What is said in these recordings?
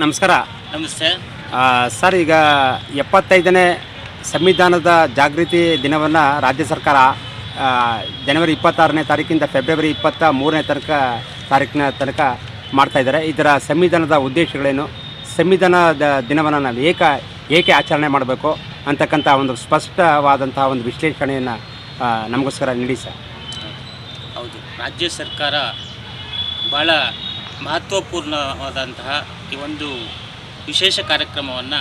ನಮಸ್ಕಾರ. ನಮಸ್ತೆ. ಸರ್ ಈಗ ಎಪ್ಪತ್ತೈದನೇ ಸಂವಿಧಾನದ ಜಾಗೃತಿ ದಿನವನ್ನು ರಾಜ್ಯ ಸರ್ಕಾರ ಜನವರಿ ಇಪ್ಪತ್ತಾರನೇ ತಾರೀಕಿಂದ ಫೆಬ್ರವರಿ ಇಪ್ಪತ್ತ ಮೂರನೇ ತನಕ ತಾರೀಕಿನ ತನಕ ಮಾಡ್ತಾಯಿದ್ದಾರೆ ಇದರ ಸಂವಿಧಾನದ ಉದ್ದೇಶಗಳೇನು? ಸಂವಿಧಾನದ ದಿನವನ್ನು ನಾವು ಏಕ ಏಕೆ ಆಚರಣೆ ಮಾಡಬೇಕು ಅಂತಕ್ಕಂಥ ಒಂದು ಸ್ಪಷ್ಟವಾದಂಥ ಒಂದು ವಿಶ್ಲೇಷಣೆಯನ್ನು ನಮಗೋಸ್ಕರ ನೀಡಿ ಸರ್. ಹೌದು. ರಾಜ್ಯ ಸರ್ಕಾರ ಭಾಳ ಮಹತ್ವಪೂರ್ಣವಾದಂತಹ ಈ ಒಂದು ವಿಶೇಷ ಕಾರ್ಯಕ್ರಮವನ್ನು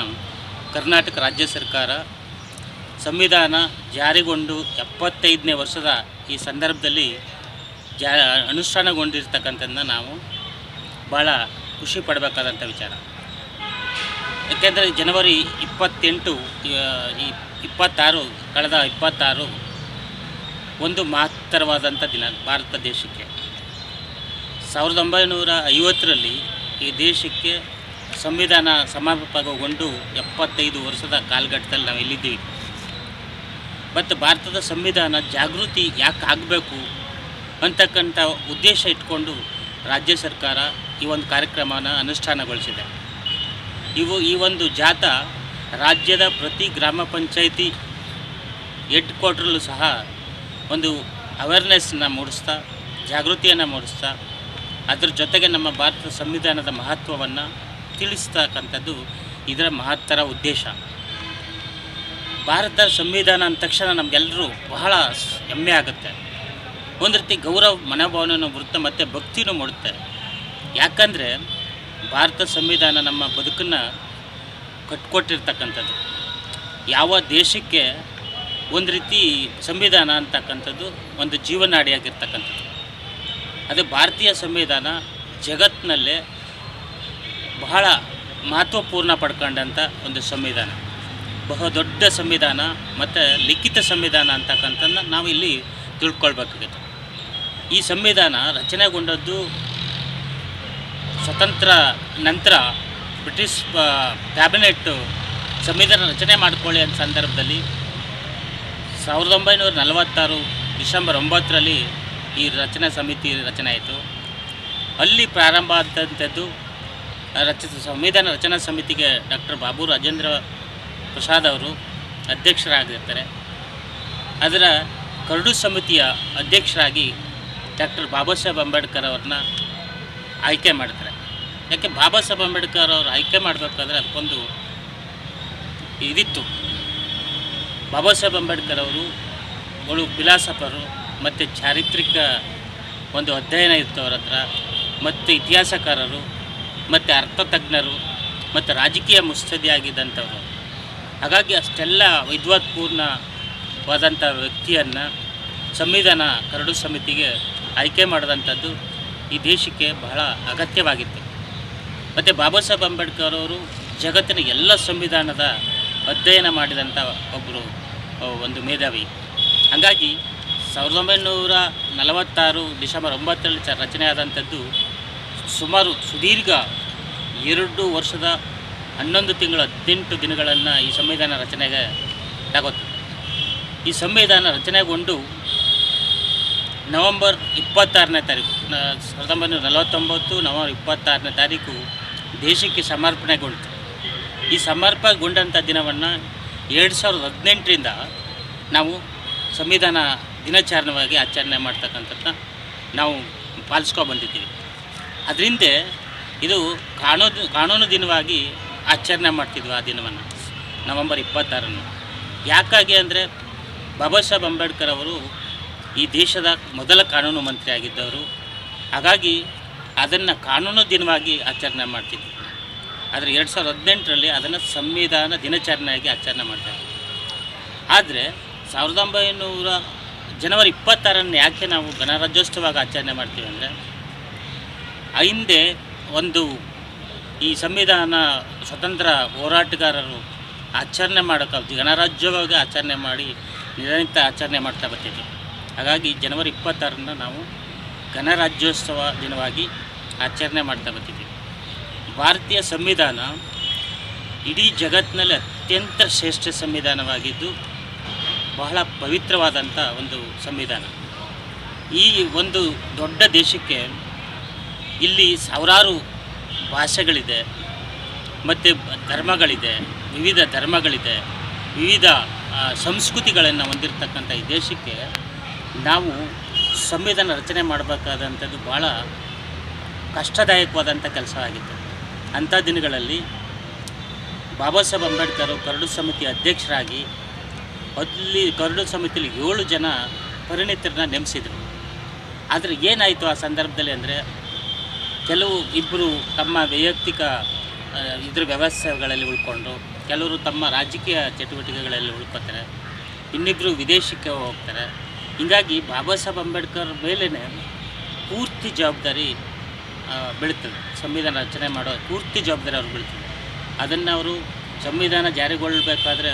ಕರ್ನಾಟಕ ರಾಜ್ಯ ಸರ್ಕಾರ ಸಂವಿಧಾನ ಜಾರಿಗೊಂಡು ಎಪ್ಪತ್ತೈದನೇ ವರ್ಷದ ಈ ಸಂದರ್ಭದಲ್ಲಿ ಜಾ ಅನುಷ್ಠಾನಗೊಂಡಿರ್ತಕ್ಕಂಥದ್ದನ್ನ ನಾವು ಭಾಳ ಖುಷಿ ಪಡಬೇಕಾದಂಥ ವಿಚಾರ. ಯಾಕೆಂದರೆ ಜನವರಿ ಇಪ್ಪತ್ತೆಂಟು ಈ ಇಪ್ಪತ್ತಾರು, ಕಳೆದ ಇಪ್ಪತ್ತಾರು ಒಂದು ಮಹತ್ತರವಾದಂಥ ದಿನ ಭಾರತ ದೇಶಕ್ಕೆ. ಸಾವಿರದ ಒಂಬೈನೂರ ಐವತ್ತರಲ್ಲಿ ಈ ದೇಶಕ್ಕೆ ಸಂವಿಧಾನ ಸಮರ್ಪಕಗೊಂಡು ಎಪ್ಪತ್ತೈದು ವರ್ಷದ ಕಾಲಘಟ್ಟದಲ್ಲಿ ನಾವು ಎಲ್ಲಿದ್ದೀವಿ. ಮತ್ತು ಭಾರತದ ಸಂವಿಧಾನ ಜಾಗೃತಿ ಯಾಕೆ ಆಗಬೇಕು ಅಂತಕ್ಕಂಥ ಉದ್ದೇಶ ಇಟ್ಕೊಂಡು ರಾಜ್ಯ ಸರ್ಕಾರ ಈ ಒಂದು ಕಾರ್ಯಕ್ರಮನ ಅನುಷ್ಠಾನಗೊಳಿಸಿದೆ. ಇವು ಈ ಒಂದು ಜಾಥಾ ರಾಜ್ಯದ ಪ್ರತಿ ಗ್ರಾಮ ಪಂಚಾಯಿತಿ ಹೆಡ್ ಕ್ವಾರ್ಟ್ರಲ್ಲೂ ಸಹ ಒಂದು ಅವೇರ್ನೆಸ್ನ ಮೂಡಿಸ್ತಾ, ಜಾಗೃತಿಯನ್ನು ಮೂಡಿಸ್ತಾ ಅದ್ರ ಜೊತೆಗೆ ನಮ್ಮ ಭಾರತದ ಸಂವಿಧಾನದ ಮಹತ್ವವನ್ನು ತಿಳಿಸ್ತಕ್ಕಂಥದ್ದು ಇದರ ಮಹತ್ತರ ಉದ್ದೇಶ. ಭಾರತ ಸಂವಿಧಾನ ಅಂದ ತಕ್ಷಣ ನಮಗೆಲ್ಲರೂ ಬಹಳ ಹೆಮ್ಮೆ ಆಗುತ್ತೆ. ಒಂದು ರೀತಿ ಗೌರವ, ಮನೋಭಾವನೆಯನ್ನು ಬರುತ್ತೆ ಮತ್ತು ಭಕ್ತಿನೂ ಮೂಡುತ್ತೆ. ಯಾಕಂದರೆ ಭಾರತ ಸಂವಿಧಾನ ನಮ್ಮ ಬದುಕನ್ನು ಕಟ್ಕೊಟ್ಟಿರ್ತಕ್ಕಂಥದ್ದು. ಯಾವ ದೇಶಕ್ಕೆ ಒಂದು ರೀತಿ ಸಂವಿಧಾನ ಅಂತಕ್ಕಂಥದ್ದು ಒಂದು ಜೀವನಾಡಿಯಾಗಿರ್ತಕ್ಕಂಥದ್ದು. ಅದು ಭಾರತೀಯ ಸಂವಿಧಾನ ಜಗತ್ತಿನಲ್ಲೇ ಬಹಳ ಮಹತ್ವಪೂರ್ಣ ಪಡ್ಕೊಂಡಂಥ ಒಂದು ಸಂವಿಧಾನ. ಬಹು ದೊಡ್ಡ ಸಂವಿಧಾನ ಮತ್ತು ಲಿಖಿತ ಸಂವಿಧಾನ ಅಂತಕ್ಕಂಥದ್ದನ್ನ ನಾವು ಇಲ್ಲಿ ತಿಳ್ಕೊಳ್ಬೇಕಾಗುತ್ತೆ. ಈ ಸಂವಿಧಾನ ರಚನೆಗೊಂಡದ್ದು ಸ್ವತಂತ್ರ ನಂತರ ಬ್ರಿಟಿಷ್ ಕ್ಯಾಬಿನೆಟ್ಟು ಸಂವಿಧಾನ ರಚನೆ ಮಾಡಿಕೊಳ್ಳಿ ಅಂತ ಸಂದರ್ಭದಲ್ಲಿ ಸಾವಿರದ ಒಂಬೈನೂರ ನಲವತ್ತಾರು ಡಿಸೆಂಬರ್ ಒಂಬತ್ತರಲ್ಲಿ ಈ ರಚನಾ ಸಮಿತಿ ರಚನೆ ಆಯಿತು. ಅಲ್ಲಿ ಪ್ರಾರಂಭ ಆದಂಥದ್ದು ರಚಿತ ಸಂವಿಧಾನ ರಚನಾ ಸಮಿತಿಗೆ ಡಾಕ್ಟರ್ ಬಾಬು ರಾಜೇಂದ್ರ ಪ್ರಸಾದ್ ಅವರು ಅಧ್ಯಕ್ಷರಾಗಿರ್ತಾರೆ. ಅದರ ಕರಡು ಸಮಿತಿಯ ಅಧ್ಯಕ್ಷರಾಗಿ ಡಾಕ್ಟರ್ ಬಾಬಾ ಸಾಹೇಬ್ ಅಂಬೇಡ್ಕರ್ ಅವ್ರನ್ನ ಆಯ್ಕೆ ಮಾಡ್ತಾರೆ. ಯಾಕೆ ಬಾಬಾ ಸಾಹೇಬ್ ಅಂಬೇಡ್ಕರ್ ಅವರು ಆಯ್ಕೆ ಮಾಡಬೇಕಾದ್ರೆ ಅದಕ್ಕೊಂದು ಇದಿತ್ತು. ಬಾಬಾ ಸಾಹೇಬ್ ಅಂಬೇಡ್ಕರ್ ಅವರು ಗಳು ಫಿಲಾಸಫರು ಮತ್ತು ಚಾರಿತ್ರಿಕ ಒಂದು ಅಧ್ಯಯನ ಇತ್ತು ಹತ್ರ. ಮತ್ತು ಇತಿಹಾಸಕಾರರು, ಮತ್ತು ಅರ್ಥತಜ್ಞರು, ಮತ್ತು ರಾಜಕೀಯ ಮುತ್ಸದಿಯಾಗಿದ್ದಂಥವ್ರು ಹಾಗಾಗಿ ಅಷ್ಟೆಲ್ಲ ವಿದ್ವತ್ಪೂರ್ಣವಾದಂಥ ವ್ಯಕ್ತಿಯನ್ನು ಸಂವಿಧಾನ ಕರಡು ಸಮಿತಿಗೆ ಆಯ್ಕೆ ಮಾಡಿದಂಥದ್ದು ಈ ದೇಶಕ್ಕೆ ಬಹಳ ಅಗತ್ಯವಾಗಿತ್ತು. ಮತ್ತು ಬಾಬಾ ಸಾಹೇಬ್ ಅಂಬೇಡ್ಕರ್ ಅವರು ಜಗತ್ತಿನ ಎಲ್ಲ ಸಂವಿಧಾನದ ಅಧ್ಯಯನ ಮಾಡಿದಂಥ ಒಬ್ಬರು ಒಂದು ಮೇಧಾವಿ. ಹಾಗಾಗಿ ಸಾವಿರದ ಒಂಬೈನೂರ ನಲವತ್ತಾರು ಡಿಸೆಂಬರ್ ಒಂಬತ್ತರಲ್ಲಿ ಚ ರಚನೆಯಾದಂಥದ್ದು ಸುಮಾರು ಸುದೀರ್ಘ ಎರಡು ವರ್ಷದ ಹನ್ನೊಂದು ತಿಂಗಳ ಹದಿನೆಂಟು ದಿನಗಳನ್ನು ಈ ಸಂವಿಧಾನ ರಚನೆಗೆ ಆಗುತ್ತೆ ಈ ಸಂವಿಧಾನ ರಚನೆಗೊಂಡು ನವಂಬರ್ ಇಪ್ಪತ್ತಾರನೇ ತಾರೀಕು ಸಾವಿರದ ಒಂಬೈನೂರ ನಲವತ್ತೊಂಬತ್ತು ನವಂಬರ್ ಇಪ್ಪತ್ತಾರನೇ ತಾರೀಕು ದೇಶಕ್ಕೆ ಸಮರ್ಪಣೆಗೊಂಡಿತು. ಈ ಸಮರ್ಪಣೆಗೊಂಡಂಥ ದಿನವನ್ನು ಎರಡು ಸಾವಿರದ ಹದಿನೆಂಟರಿಂದ ನಾವು ಸಂವಿಧಾನ ದಿನಾಚರಣೆಯಾಗಿ ಆಚರಣೆ ಮಾಡ್ತಕ್ಕಂಥದ್ದನ್ನ ನಾವು ಪಾಲಿಸ್ಕೊ ಬಂದಿದ್ದೀವಿ. ಅದರಿಂದ ಇದು ಕಾನೂನು ಕಾನೂನು ದಿನವಾಗಿ ಆಚರಣೆ ಮಾಡ್ತಿದ್ವಿ ಆ ದಿನವನ್ನು, ನವಂಬರ್ ಇಪ್ಪತ್ತಾರನ್ನು. ಯಾಕಾಗಿ ಅಂದರೆ ಬಾಬಾ ಸಾಹೇಬ್ ಅಂಬೇಡ್ಕರ್ ಅವರು ಈ ದೇಶದ ಮೊದಲ ಕಾನೂನು ಮಂತ್ರಿ ಆಗಿದ್ದವರು. ಹಾಗಾಗಿ ಅದನ್ನು ಕಾನೂನು ದಿನವಾಗಿ ಆಚರಣೆ ಮಾಡ್ತಿದ್ವಿ. ಆದರೆ ಎರಡು ಸಾವಿರದ ಹದಿನೆಂಟರಲ್ಲಿ ಅದನ್ನು ಸಂವಿಧಾನ ದಿನಾಚರಣೆಯಾಗಿ ಆಚರಣೆ ಮಾಡ್ತಾರೆ ಆದರೆ ಸಾವಿರದ ಒಂಬೈನೂರ ಜನವರಿ ಇಪ್ಪತ್ತಾರನ್ನು ಯಾಕೆ ನಾವು ಗಣರಾಜ್ಯೋತ್ಸವವಾಗಿ ಆಚರಣೆ ಮಾಡ್ತೀವಿ ಅಂದರೆ ಹಿಂದೆ ಒಂದು ಈ ಸಂವಿಧಾನ ಸ್ವತಂತ್ರ ಹೋರಾಟಗಾರರು ಆಚರಣೆ ಮಾಡೋಕ್ಕಾಗ್ತಿ ಗಣರಾಜ್ಯವಾಗಿ ಆಚರಣೆ ಮಾಡಿ ನಿರಂತರ ಆಚರಣೆ ಮಾಡ್ತಾ ಬರ್ತಿದ್ವಿ ಹಾಗಾಗಿ ಜನವರಿ ಇಪ್ಪತ್ತಾರನ್ನು ನಾವು ಗಣರಾಜ್ಯೋತ್ಸವ ದಿನವಾಗಿ ಆಚರಣೆ ಮಾಡ್ತಾ ಬರ್ತಿದ್ವಿ. ಭಾರತೀಯ ಸಂವಿಧಾನ ಇಡೀ ಜಗತ್ತಿನಲ್ಲಿ ಅತ್ಯಂತ ಶ್ರೇಷ್ಠ ಸಂವಿಧಾನವಾಗಿದ್ದು ಬಹಳ ಪವಿತ್ರವಾದಂಥ ಒಂದು ಸಂವಿಧಾನ. ಈ ಒಂದು ದೊಡ್ಡ ದೇಶಕ್ಕೆ ಇಲ್ಲಿ ಸಾವಿರಾರು ಭಾಷೆಗಳಿದೆ, ಮತ್ತು ಧರ್ಮಗಳಿದೆ, ವಿವಿಧ ಧರ್ಮಗಳಿದೆ, ವಿವಿಧ ಸಂಸ್ಕೃತಿಗಳನ್ನು ಹೊಂದಿರತಕ್ಕಂಥ ಈ ದೇಶಕ್ಕೆ ನಾವು ಸಂವಿಧಾನ ರಚನೆ ಮಾಡಬೇಕಾದಂಥದ್ದು ಭಾಳ ಕಷ್ಟದಾಯಕವಾದಂಥ ಕೆಲಸ ಆಗಿತ್ತು. ಅಂಥ ದಿನಗಳಲ್ಲಿ ಬಾಬಾ ಸಾಹೇಬ್ ಅಂಬೇಡ್ಕರ್ ಕರಡು ಸಮಿತಿ ಅಧ್ಯಕ್ಷರಾಗಿ ಅಲ್ಲಿ ಕರಡು ಸಮಿತಿಯಲ್ಲಿ ಏಳು ಜನ ಪರಿಣಿತರನ್ನ ನೇಮಿಸಿದರು. ಆದರೆ ಏನಾಯಿತು ಆ ಸಂದರ್ಭದಲ್ಲಿ ಅಂದರೆ ಕೆಲವು ಇಬ್ಬರು ತಮ್ಮ ವೈಯಕ್ತಿಕ ಇದ್ರ ವ್ಯವಸ್ಥೆಗಳಲ್ಲಿ ಉಳ್ಕೊಂಡು, ಕೆಲವರು ತಮ್ಮ ರಾಜಕೀಯ ಚಟುವಟಿಕೆಗಳಲ್ಲಿ ಉಳ್ಕೊತಾರೆ ಇನ್ನಿಬ್ಬರು ವಿದೇಶಕ್ಕೆ ಹೋಗ್ತಾರೆ. ಹೀಗಾಗಿ ಬಾಬಾ ಸಾಹೇಬ್ ಅಂಬೇಡ್ಕರ್ ಮೇಲೇ ಪೂರ್ತಿ ಜವಾಬ್ದಾರಿ ಬೀಳ್ತದೆ. ಸಂವಿಧಾನ ರಚನೆ ಮಾಡೋ ಪೂರ್ತಿ ಜವಾಬ್ದಾರಿ ಅವ್ರು ಬೀಳ್ತದೆ. ಅದನ್ನು ಅವರು ಸಂವಿಧಾನ ಜಾರಿಗೊಳ್ಳಬೇಕಾದ್ರೆ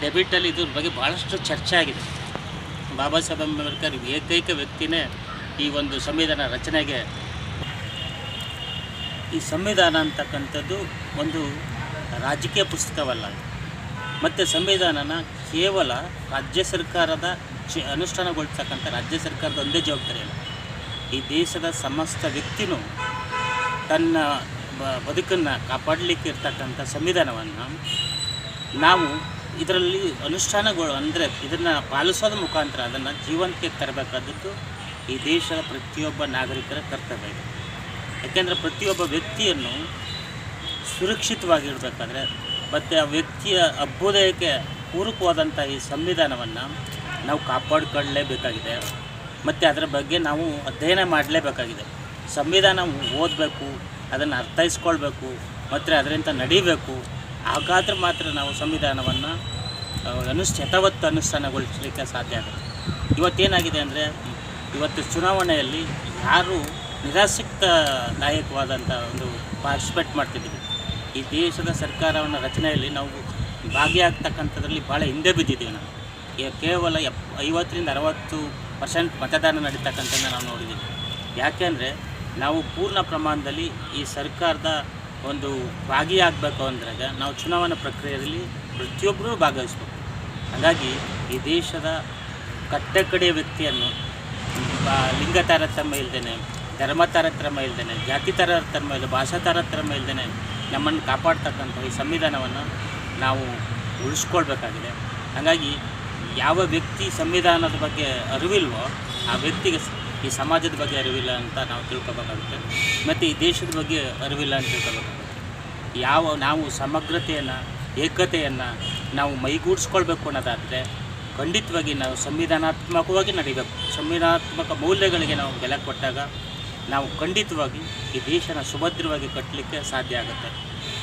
ಡೆಬಿಟಲ್ಲಿ ಇದ್ರ ಬಗ್ಗೆ ಭಾಳಷ್ಟು ಚರ್ಚೆ ಆಗಿದೆ. ಬಾಬಾ ಸಾಹೇಬ್ ಅಂಬೇಡ್ಕರ್ ಏಕೈಕ ವ್ಯಕ್ತಿನೇ ಈ ಒಂದು ಸಂವಿಧಾನ ರಚನೆಗೆ ಈ ಸಂವಿಧಾನ ಅಂತಕ್ಕಂಥದ್ದು ಒಂದು ರಾಜಕೀಯ ಪುಸ್ತಕವಲ್ಲ ಮತ್ತು ಸಂವಿಧಾನನ ಕೇವಲ ರಾಜ್ಯ ಸರ್ಕಾರದ ಚ ಅನುಷ್ಠಾನಗೊಳಿಸ್ತಕ್ಕಂಥ ರಾಜ್ಯ ಸರ್ಕಾರದ ಒಂದೇ ಜವಾಬ್ದಾರಿ ಅಲ್ಲ. ಈ ದೇಶದ ಸಮಸ್ತ ವ್ಯಕ್ತಿನೂ ತನ್ನ ಬದುಕನ್ನು ಕಾಪಾಡಲಿಕ್ಕೆ ಇರ್ತಕ್ಕಂಥ ಸಂವಿಧಾನವನ್ನು ನಾವು ಇದರಲ್ಲಿ ಅನುಷ್ಠಾನಗಳು ಅಂದರೆ ಇದನ್ನು ಪಾಲಿಸೋದ ಮುಖಾಂತರ ಅದನ್ನು ಜೀವಂತಕ್ಕೆ ತರಬೇಕಾದದ್ದು ಈ ದೇಶದ ಪ್ರತಿಯೊಬ್ಬ ನಾಗರಿಕರ ಕರ್ತವ್ಯ ಇದೆ. ಯಾಕೆಂದರೆ ಪ್ರತಿಯೊಬ್ಬ ವ್ಯಕ್ತಿಯನ್ನು ಸುರಕ್ಷಿತವಾಗಿಡಬೇಕಾದ್ರೆ ಮತ್ತು ಆ ವ್ಯಕ್ತಿಯ ಅಭ್ಯುದಯಕ್ಕೆ ಪೂರಕವಾದಂಥ ಈ ಸಂವಿಧಾನವನ್ನು ನಾವು ಕಾಪಾಡಿಕೊಳ್ಳಲೇಬೇಕಾಗಿದೆ ಮತ್ತು ಅದರ ಬಗ್ಗೆ ನಾವು ಅಧ್ಯಯನ ಮಾಡಲೇಬೇಕಾಗಿದೆ. ಸಂವಿಧಾನ ಓದಬೇಕು, ಅದನ್ನು ಅರ್ಥೈಸ್ಕೊಳ್ಬೇಕು, ಮತ್ತು ಅದರಿಂದ ನಡಿಬೇಕು. ಹಾಗಾದ್ರೆ ಮಾತ್ರ ನಾವು ಸಂವಿಧಾನವನ್ನು ಅನುಸ್ ಯಥಾವತ್ತು ಅನುಷ್ಠಾನಗೊಳಿಸಲಿಕ್ಕೆ ಸಾಧ್ಯ ಆಗುತ್ತೆ. ಇವತ್ತೇನಾಗಿದೆ ಅಂದರೆ, ಇವತ್ತು ಚುನಾವಣೆಯಲ್ಲಿ ಯಾರು ನಿರಾಸಕ್ತ ನಾಯಕವಾದಂಥ ಒಂದು ಪಾರ್ಟಿಸಿಪೇಟ್ ಮಾಡ್ತಿದ್ದೀವಿ. ಈ ದೇಶದ ಸರ್ಕಾರವನ್ನು ರಚನೆಯಲ್ಲಿ ನಾವು ಭಾಗಿಯಾಗ್ತಕ್ಕಂಥದ್ರಲ್ಲಿ ಭಾಳ ಹಿಂದೆ ಬಿದ್ದಿದ್ದೀವಿ ನಾವು. ಕೇವಲ ಎಪ್, ಐವತ್ತರಿಂದ ಅರವತ್ತು ಪರ್ಸೆಂಟ್ ಮತದಾನ ನಡೀತಕ್ಕಂಥದ್ದನ್ನು ನಾವು ನೋಡಿದ್ದೀವಿ. ಯಾಕೆಂದರೆ, ನಾವು ಪೂರ್ಣ ಪ್ರಮಾಣದಲ್ಲಿ ಈ ಸರ್ಕಾರದ ಒಂದು ಭಾಗಿಯಾಗಬೇಕು ಅಂದಾಗ ನಾವು ಚುನಾವಣಾ ಪ್ರಕ್ರಿಯೆಯಲ್ಲಿ ಪ್ರತಿಯೊಬ್ಬರೂ ಭಾಗವಹಿಸ್ಬೇಕು. ಹಾಗಾಗಿ ಈ ದೇಶದ ಕಟ್ಟಕಡೆಯ ವ್ಯಕ್ತಿಯನ್ನು ಲಿಂಗ ತಾರತಮ್ಯ ಇಲ್ದೇನೆ, ಧರ್ಮ ತಾರತಮ್ಯ ಇಲ್ದೇನೆ, ಜಾತಿ ತಾರತಮ್ಯ ಇಲ್ಲದೆ ಭಾಷಾ ತಾರತಮ್ಯ ಇಲ್ದೇನೆ ನಮ್ಮನ್ನು ಕಾಪಾಡ್ತಕ್ಕಂಥ ಈ ಸಂವಿಧಾನವನ್ನು ನಾವು ಉಳಿಸ್ಕೊಳ್ಬೇಕಾಗಿದೆ. ಹಾಗಾಗಿ ಯಾವ ವ್ಯಕ್ತಿ ಸಂವಿಧಾನದ ಬಗ್ಗೆ ಅರಿವಿಲ್ವೋ ಆ ವ್ಯಕ್ತಿಗೆ ಈ ಸಮಾಜದ ಬಗ್ಗೆ ಅರಿವಿಲ್ಲ ಅಂತ ನಾವು ತಿಳ್ಕೊಬೇಕಾಗುತ್ತೆ. ಮತ್ತು ಈ ದೇಶದ ಬಗ್ಗೆ ಅರಿವಿಲ್ಲ ಅಂತ ತಿಳ್ಕೊಬೇಕಾಗುತ್ತೆ. ಯಾವ ನಾವು ಸಮಗ್ರತೆಯನ್ನು, ಏಕತೆಯನ್ನು ನಾವು ಮೈಗೂಡಿಸ್ಕೊಳ್ಬೇಕು ಅನ್ನೋದಾದರೆ ಖಂಡಿತವಾಗಿ ನಾವು ಸಂವಿಧಾನಾತ್ಮಕವಾಗಿ ನಡಿಬೇಕು. ಸಂವಿಧಾನಾತ್ಮಕ ಮೌಲ್ಯಗಳಿಗೆ ನಾವು ಬೆಲೆ ಕೊಟ್ಟಾಗ ನಾವು ಖಂಡಿತವಾಗಿ ಈ ದೇಶನ ಸುಭದ್ರವಾಗಿ ಕಟ್ಟಲಿಕ್ಕೆ ಸಾಧ್ಯ ಆಗುತ್ತೆ.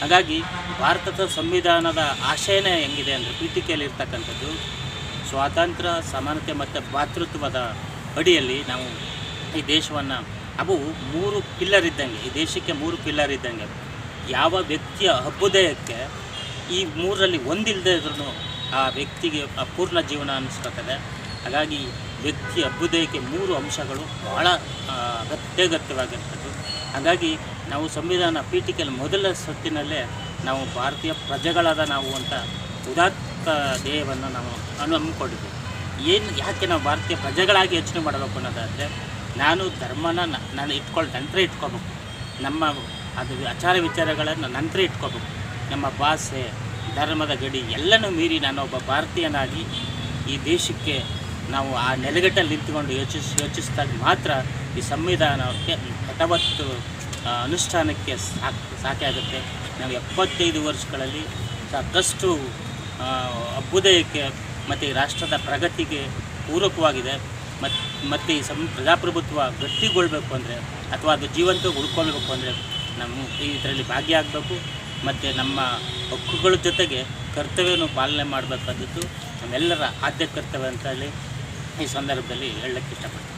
ಹಾಗಾಗಿ ಭಾರತದ ಸಂವಿಧಾನದ ಆಶಯನೇ ಹೆಂಗಿದೆ ಅಂದರೆ ಪೀಠಿಕೆಯಲ್ಲಿರ್ತಕ್ಕಂಥದ್ದು ಸ್ವಾತಂತ್ರ್ಯ, ಸಮಾನತೆ ಮತ್ತು ಭಾತೃತ್ವದ ಅಡಿಯಲ್ಲಿ ನಾವು ಈ ದೇಶವನ್ನು, ಅವು ಮೂರು ಪಿಲ್ಲರ್ ಇದ್ದಂಗೆ, ಈ ದೇಶಕ್ಕೆ ಮೂರು ಪಿಲ್ಲರ್ ಇದ್ದಂಗೆ, ಯಾವ ವ್ಯಕ್ತಿಯ ಅಭ್ಯುದಯಕ್ಕೆ ಈ ಮೂರರಲ್ಲಿ ಒಂದಿಲ್ಲದೆ ಇದ್ರೂ ಆ ವ್ಯಕ್ತಿಗೆ ಅಪೂರ್ಣ ಜೀವನ ಅನ್ನಿಸ್ಕೊತದೆ ಹಾಗಾಗಿ ವ್ಯಕ್ತಿ ಅಭ್ಯುದಯಕ್ಕೆ ಮೂರು ಅಂಶಗಳು ಬಹಳ ಅಗತ್ಯಗತ್ಯವಾಗಿರ್ತದೆ ಹಾಗಾಗಿ ನಾವು ಸಂವಿಧಾನ ಪೀಠಿಕೆಯಲ್ಲಿ ಮೊದಲ ಸತ್ತಿನಲ್ಲೇ ನಾವು ಭಾರತೀಯ ಪ್ರಜೆಗಳಾದ ನಾವು ಅಂತ ಉದಾತ್ತ ಧ್ಯೇಯವನ್ನು ನಾವು ಅನು ಹಮ್ಮಿಕೊಂಡಿದ್ದೀವಿ ಏನು ಯಾಕೆ ನಾವು ಭಾರತೀಯ ಪ್ರಜೆಗಳಾಗಿ ಯೋಚನೆ ಮಾಡಬೇಕು ಅನ್ನೋದಾದರೆ, ನಾನು ಧರ್ಮನ ನಾನು ಇಟ್ಕೊಳ್ಳಿ ನಂತರ ಇಟ್ಕೋಬೇಕು. ನಮ್ಮ ಅದು ಆಚಾರ ವಿಚಾರಗಳನ್ನು ನಂತರ ಇಟ್ಕೋಬೇಕು. ನಮ್ಮ ಭಾಷೆ, ಧರ್ಮದ ಗಡಿ ಎಲ್ಲನೂ ಮೀರಿ ನಾನು ಒಬ್ಬ ಭಾರತೀಯನಾಗಿ ಈ ದೇಶಕ್ಕೆ ನಾವು ಆ ನೆಲೆಗಟ್ಟಲ್ಲಿ ನಿಂತುಕೊಂಡು ಯೋಚಿಸ್ ಯೋಚಿಸಿದಾಗ ಮಾತ್ರ ಈ ಸಂವಿಧಾನಕ್ಕೆ ಯಥಾವತ್ತು ಅನುಷ್ಠಾನಕ್ಕೆ ಸಾಕು, ಸಾಕೆ ಆಗುತ್ತೆ. ನಾವು ಎಪ್ಪತ್ತೈದು ವರ್ಷಗಳಲ್ಲಿ ಸಾಕಷ್ಟು ಅಭ್ಯುದಯಕ್ಕೆ ಮತ್ತು ರಾಷ್ಟ್ರದ ಪ್ರಗತಿಗೆ ಪೂರಕವಾಗಿದೆ. ಮತ್ತು ಮತ್ತು ಈ ಸಂ, ಪ್ರಜಾಪ್ರಭುತ್ವ ಗಟ್ಟಿಗೊಳ್ಬೇಕು ಅಂದರೆ, ಅಥವಾ ಅದು ಜೀವಂತ ಉಳ್ಕೊಳ್ಬೇಕು ಅಂದರೆ ನಮ್ಮ ಇದರಲ್ಲಿ ಭಾಗಿಯಾಗಬೇಕು ಮತ್ತು ನಮ್ಮ ಹಕ್ಕುಗಳ ಜೊತೆಗೆ ಕರ್ತವ್ಯವನ್ನು ಪಾಲನೆ ಮಾಡಬೇಕಾದದ್ದು ನಮ್ಮೆಲ್ಲರ ಆದ್ಯ ಕರ್ತವ್ಯ ಅಂತ ಹೇಳಿ ಈ ಸಂದರ್ಭದಲ್ಲಿ ಹೇಳಕ್ಕೆ ಇಷ್ಟಪಡ್ತೀನಿ.